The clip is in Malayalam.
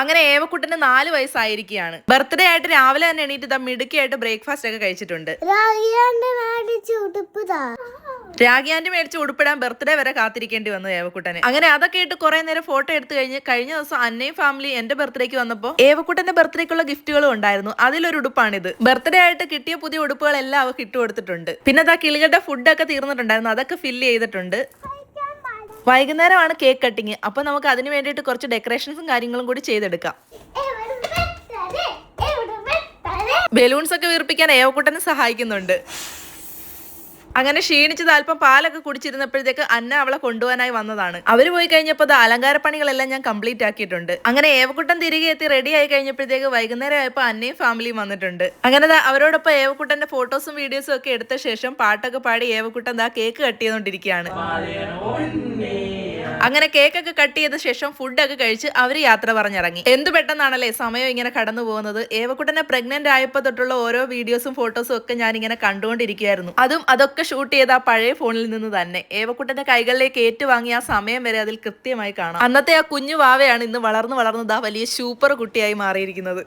അങ്ങനെ ഏവക്കുട്ടന് നാല് വയസ്സായിരിക്കുകയാണ്. ബർത്ത്ഡേ ആയിട്ട് രാവിലെ തന്നെ എണീറ്റ് ഇതാ മിടുക്കിയായിട്ട് ബ്രേക്ക്ഫാസ്റ്റ് ഒക്കെ കഴിച്ചിട്ടുണ്ട്. രാഗിയാന്റെ മേടിച്ച് ഉടുപ്പിടാൻ ബർത്ത്ഡേ വരെ കാത്തിരിക്കേണ്ടി വന്നു ഏവക്കുട്ടനെ. അങ്ങനെ അതൊക്കെ ഇട്ട് കുറെ നേരം ഫോട്ടോ എടുത്തു കഴിഞ്ഞ് കഴിഞ്ഞ ദിവസം അന്നയും ഫാമിലി എന്റെ ബർത്ത്ഡേക്ക് വന്നപ്പോൾ ഏവക്കുട്ടന്റെ ബർത്ത്ഡേക്കുള്ള ഗിഫ്റ്റുകളും ഉണ്ടായിരുന്നു. അതിലൊരു ഉടുപ്പാണിത്. ബർത്ത്ഡേ ആയിട്ട് കിട്ടിയ പുതിയ ഉടുപ്പുകളെല്ലാം അവർക്ക് ഇട്ട് കൊടുത്തിട്ടുണ്ട്. പിന്നെ അതാ കിളികളുടെ ഫുഡൊക്കെ തീർന്നിട്ടുണ്ടായിരുന്നു. അതൊക്കെ ഫില്ല് ചെയ്തിട്ടുണ്ട്. വൈകുന്നേരമാണ് കേക്ക് കട്ടിങ്. അപ്പൊ നമുക്ക് അതിന് വേണ്ടിയിട്ട് കുറച്ച് ഡെക്കറേഷൻസും കാര്യങ്ങളും കൂടി ചെയ്തെടുക്കാം. ബലൂൺസ് ഒക്കെ വീർപ്പിക്കാൻ ഏവക്കുട്ടനെ സഹായിക്കുന്നുണ്ട്. അങ്ങനെ ക്ഷീണിച്ചത് അല്പം പാലൊക്കെ കുടിച്ചിരുന്നപ്പോഴത്തേക്ക് അന്ന അവളെ കൊണ്ടുപോകാനായി വന്നതാണ്. അവർ പോയി കഴിഞ്ഞപ്പോൾ അത് അലങ്കാരപ്പണികളെല്ലാം ഞാൻ കംപ്ലീറ്റ് ആക്കിയിട്ടുണ്ട്. അങ്ങനെ ഏവക്കുട്ടൻ തിരികെ എത്തി റെഡി ആയി കഴിഞ്ഞപ്പോഴത്തേക്ക് വൈകുന്നേരം ആയപ്പോൾ അന്നയും ഫാമിലിയും വന്നിട്ടുണ്ട്. അങ്ങനെ അവരോടൊപ്പം ഏവക്കുട്ടന്റെ ഫോട്ടോസും വീഡിയോസും ഒക്കെ എടുത്ത ശേഷം പാട്ടൊക്കെ പാടി ഏവക്കുട്ടൻ ദാ കേക്ക് കട്ട് ചെയ്തുകൊണ്ടിരിക്കുകയാണ് അങ്ങനെ കേക്കൊക്കെ കട്ട് ചെയ്ത ശേഷം ഫുഡൊക്കെ കഴിച്ച് അവർ യാത്ര പറഞ്ഞിറങ്ങി. എന്ത് പെട്ടെന്നാണല്ലേ സമയം ഇങ്ങനെ കടന്നു പോകുന്നത്? ഏവക്കുട്ടനെ പ്രഗ്നന്റ് ആയപ്പോൾ തൊട്ടുള്ള ഓരോ വീഡിയോസും ഫോട്ടോസും ഒക്കെ ഞാൻ ഇങ്ങനെ കണ്ടുകൊണ്ടിരിക്കുകയായിരുന്നു അതും അതൊക്കെ ഷൂട്ട് ചെയ്ത ആ പഴയ ഫോണിൽ നിന്ന് തന്നെ. ഏവക്കുട്ടന്റെ കൈകളിലേക്ക് ഏറ്റുവാങ്ങിയ ആ സമയം വരെ അതിൽ കൃത്യമായി കാണാം. അന്നത്തെ ആ കുഞ്ഞു വാവയാണ് ഇന്ന് വളർന്നു വളർന്നത് ആ വലിയ സൂപ്പർ കുട്ടിയായി മാറിയിരിക്കുന്നത്.